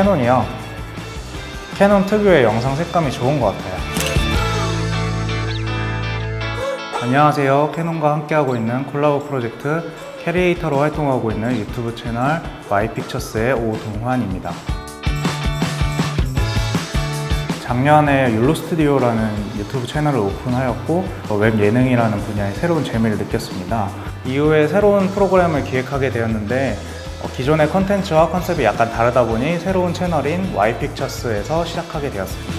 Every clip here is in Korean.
캐논이요. 캐논 특유의 영상 색감이 좋은 것 같아요. 안녕하세요. 캐논과 함께하고 있는 콜라보 프로젝트 캐리에이터로 활동하고 있는 유튜브 채널 마이픽처스의 오동환입니다. 작년에 율로 스튜디오라는 유튜브 채널을 오픈하였고 어, 웹 예능이라는 분야에 새로운 재미를 느꼈습니다. 이후에 새로운 프로그램을 기획하게 되었는데 어, 기존의 컨텐츠와 컨셉이 약간 다르다 보니 새로운 채널인 와이픽처스에서 시작하게 되었습니다.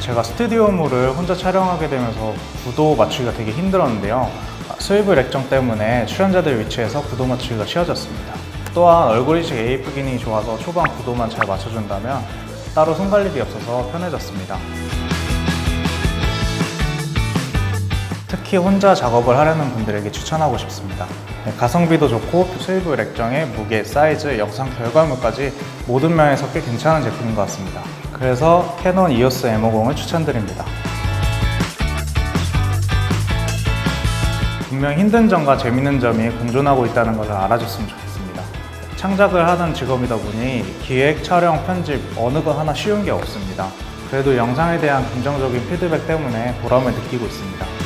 제가 스튜디오물을 혼자 촬영하게 되면서 구도 맞추기가 되게 힘들었는데요. 수입을 액정 때문에 출연자들 위치에서 구도 맞추기가 쉬워졌습니다. 또한 얼굴인식 AF 기능이 좋아서 초반 구도만 잘 맞춰준다면 따로 손 관리비 없어서 편해졌습니다. 특히 혼자 작업을 하려는 분들에게 추천하고 싶습니다. 네, 가성비도 좋고 수입 액정의 무게, 사이즈, 영상 결과물까지 모든 면에서 꽤 괜찮은 제품인 것 같습니다. 그래서 캐논 EOS M50을 추천드립니다. 분명 힘든 점과 재밌는 점이 공존하고 있다는 것을 알아줬으면 좋겠습니다. 창작을 하는 직업이다 보니 기획, 촬영, 편집 어느 것 하나 쉬운 게 없습니다. 그래도 영상에 대한 긍정적인 피드백 때문에 보람을 느끼고 있습니다.